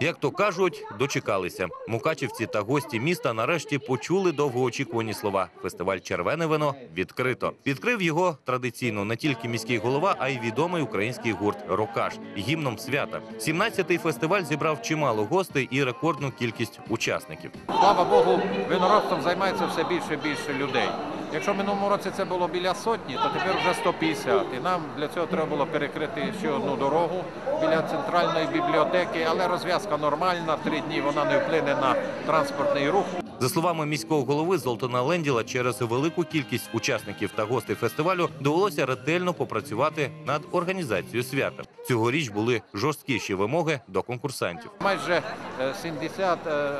Як то кажуть, дочекалися. Мукачівці та гості міста нарешті почули довгоочікувані слова. Фестиваль Червене вино відкрито. Відкрив його традиційно не тільки міський голова, а й відомий український гурт Рокаш гімном свята. 17-й фестиваль зібрав чимало гостей і рекордну кількість учасників. Слава Богу, виноробством займається все більше і більше людей. Якщо в минулому році це було біля сотні, то тепер вже 150. І нам для цього треба було перекрити ще одну дорогу біля центральної бібліотеки, але розв'язка нормальна. Три дні вона не вплине на транспортний рух. За словами міського голови Золтана Ленділа, через велику кількість учасників та гостей фестивалю довелося ретельно попрацювати над організацією свята. Цьогоріч були жорсткіші вимоги до конкурсантів. Майже е, 70 е,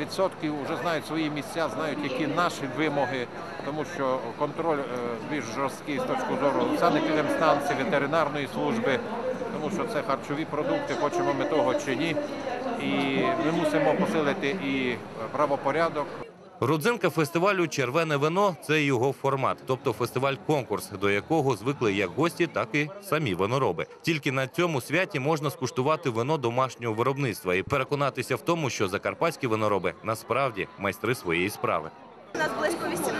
відсотків вже знають свої місця, знають, які наші вимоги, тому що контроль е, більш жорсткий з точки зору санепідемстанції, ветеринарної служби, тому що це харчові продукти, хочемо ми того чи ні. І ми мусимо посилити і правопорядок. Родзинка фестивалю Червене вино це його формат, тобто фестиваль-конкурс, до якого звикли як гості, так і самі винороби. Тільки на цьому святі можна скуштувати вино домашнього виробництва і переконатися в тому, що закарпатські винороби насправді майстри своєї справи. У нас близько 18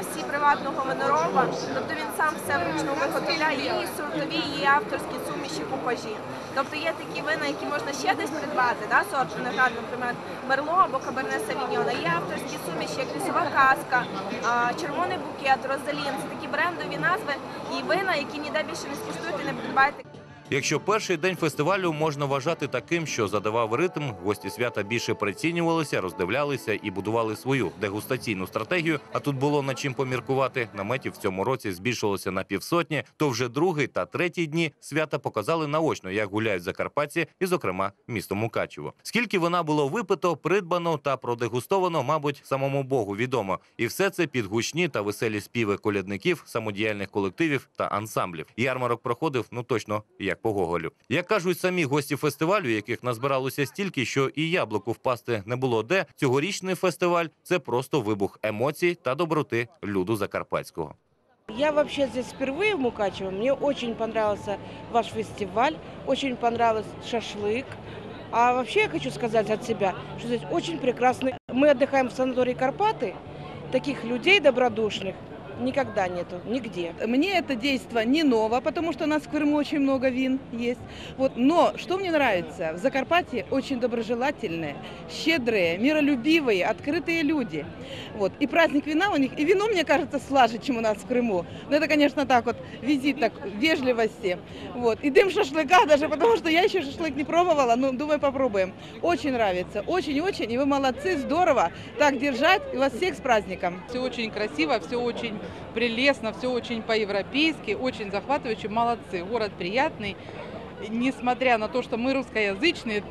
всі приватного винороба. Тобто він сам все вручну виготовляє і сортові, і авторські суміші купажі. Тобто є такі вина, які можна ще десь придбати, да, сорт винограду, наприклад, мерло або каберне савіньона. Є авторські суміші, як лісова казка, червоний букет, розалін. Це такі брендові назви і вина, які ніде більше не скуштуєте, не придбаєте. Якщо перший день фестивалю можна вважати таким, що задавав ритм, гості свята більше прицінювалися, роздивлялися і будували свою дегустаційну стратегію. А тут було над чим поміркувати. Наметів в цьому році збільшилося на півсотні. То вже другий та третій дні свята показали наочно, як гуляють закарпатці, і, зокрема, місто Мукачево. Скільки вона було випито, придбано та продегустовано, мабуть, самому Богу відомо. І все це під гучні та веселі співи колядників, самодіяльних колективів та ансамблів. Ярмарок проходив ну точно як по Гоголю. Як кажуть самі гості фестивалю, яких назбиралося стільки, що і яблуку впасти не було де. Цьогорічний фестиваль це просто вибух емоцій та доброти люду закарпатського. Я вообще здесь впервые в Мукачево. Мне очень понравился ваш фестиваль, очень понравился шашлык. А вообще я хочу сказать от себя, что здесь очень прекрасный. Мы отдыхаем в санатории Карпаты. Таких людей добродушных никогда нету, нигде. Мне это действо не ново, потому что у нас в Крыму очень много вин есть. Вот. Но что мне нравится, в Закарпатье очень доброжелательные, щедрые, миролюбивые, открытые люди. Вот. И праздник вина у них, и вино, мне кажется, слаже, чем у нас в Крыму. Но это, конечно, так вот, визит так, вежливости. Вот. И дым шашлыка даже, потому что я еще шашлык не пробовала, но думаю, попробуем. Очень нравится, очень-очень, и вы молодцы, здорово. Так держать, и вас всех с праздником. Все очень красиво, все очень прелестно, все очень по-европейски, очень захватывающе. Молодцы, город приятный. Несмотря на то, что мы русскоязычные,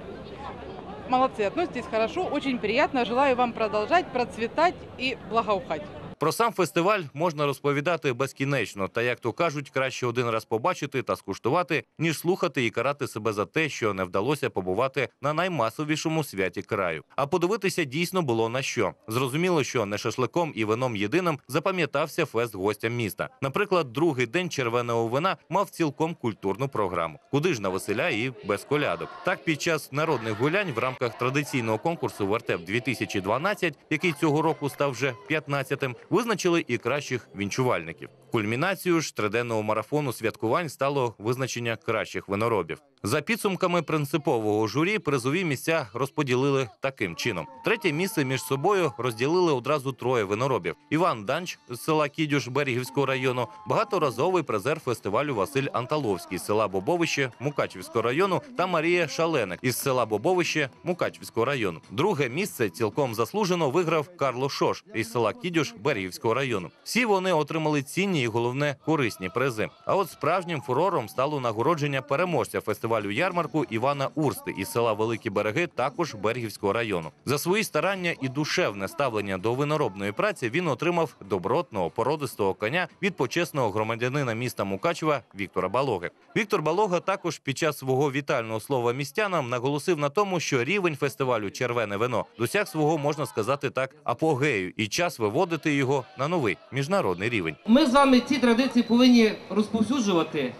молодцы, относитесь хорошо, очень приятно. Желаю вам продолжать процветать и благоухать. Про сам фестиваль можна розповідати безкінечно, та як то кажуть, краще один раз побачити та скуштувати, ніж слухати і карати себе за те, що не вдалося побувати на наймасовішому святі краю. А подивитися дійсно було на що. Зрозуміло, що не шашликом і вином єдиним запам'ятався фест гостям міста. Наприклад, другий день червоного вина мав цілком культурну програму. Куди ж на веселя і без колядок. Так, під час народних гулянь в рамках традиційного конкурсу Вертеп 2012, який цього року став вже 15-тим, визначили і кращих вінчувальників. Кульмінацією ж триденного марафону святкувань стало визначення кращих виноробів. За підсумками принципового журі призові місця розподілили таким чином: третє місце між собою розділили одразу троє виноробів: Іван Данч з села Кідюш Берегівського району, багаторазовий призер фестивалю Василь Анталовський з села Бобовище Мукачівського району та Марія Шаленик із села Бобовище Мукачівського району. Друге місце цілком заслужено виграв Карло Шош із села Кідюш Берегівського району. Всі вони отримали цінні і головне корисні призи. А от справжнім фурором стало нагородження переможця фестивалю ярмарку Івана Урсти із села Великі Береги, також Бергівського району. За свої старання і душевне ставлення до виноробної праці він отримав добротного породистого коня від почесного громадянина міста Мукачева Віктора Балоги. Віктор Балога також під час свого вітального слова містянам наголосив на тому, що рівень фестивалю Червене вино досяг свого можна сказати так апогею, і час виводити його на новий міжнародний рівень. Ми з вами ці традиції повинні розповсюджувати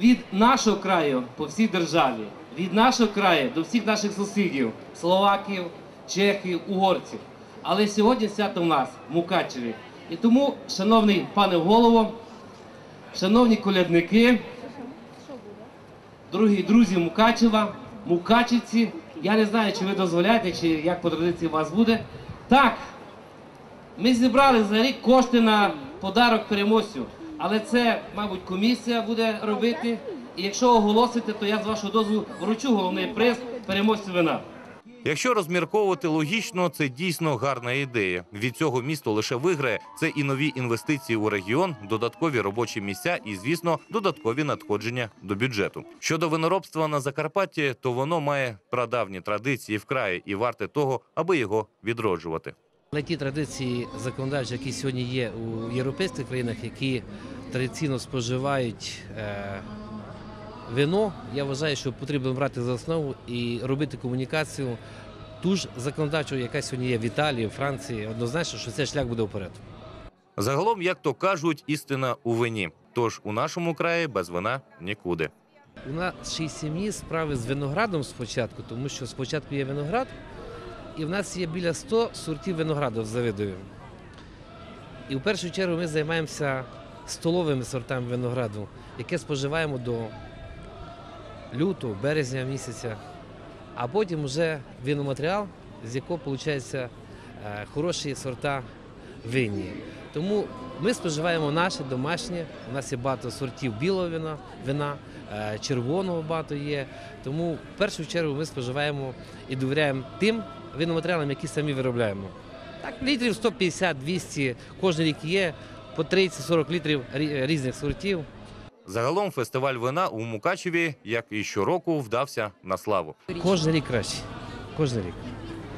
від нашого краю по всій державі, від нашого краю до всіх наших сусідів, словаків, чехів, угорців. Але сьогодні свято в нас, в Мукачеві. І тому, шановний пане голово, шановні колядники, дорогі друзі Мукачева, Мукачівці, я не знаю, чи ви дозволяєте, чи як по традиції у вас буде. Так, ми зібрали за рік кошти на подарок переможцю, але це, мабуть, комісія буде робити. І якщо оголосите, то я з вашого дозволу вручу головний приз переможцю вина. Якщо розмірковувати логічно, це дійсно гарна ідея. Від цього місто лише виграє. Це і нові інвестиції у регіон, додаткові робочі місця і, звісно, додаткові надходження до бюджету. Щодо виноробства на Закарпатті, то воно має прадавні традиції в краї і варте того, аби його відроджувати. Але ті традиції законодавчі, які сьогодні є у європейських країнах, які традиційно споживають е, вино, я вважаю, що потрібно брати за основу і робити комунікацію ту ж законодавчу, яка сьогодні є в Італії, Франції. Однозначно, що цей шлях буде вперед. Загалом, як то кажуть, істина у вині. Тож у нашому краї без вина нікуди. У нашій сім'ї справи з виноградом спочатку, тому що спочатку є виноград, і в нас є біля 100 сортів винограду в Завидові. І в першу чергу ми займаємося столовими сортами винограду, яке споживаємо до лютого, березня місяця, а потім вже виноматеріал, з якого виходить хороші сорта винні. Тому ми споживаємо наше домашнє. У нас є багато сортів білого вина, вина е, червоного багато є. Тому в першу чергу ми споживаємо і довіряємо тим виноматеріалам, які самі виробляємо. Так, літрів 150-200 кожен рік є, по 30-40 літрів різних сортів. Загалом фестиваль вина у Мукачеві, як і щороку, вдався на славу. Кожен рік краще. Кожен рік.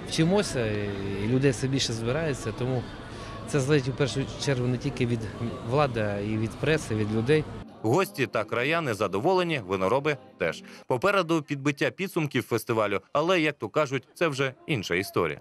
Вчимося, і людей все більше збирається, тому це залежить у першу чергу не тільки від влади, а й від преси, від людей. Гості та краяни задоволені, винороби теж. Попереду підбиття підсумків фестивалю, але як то кажуть, це вже інша історія.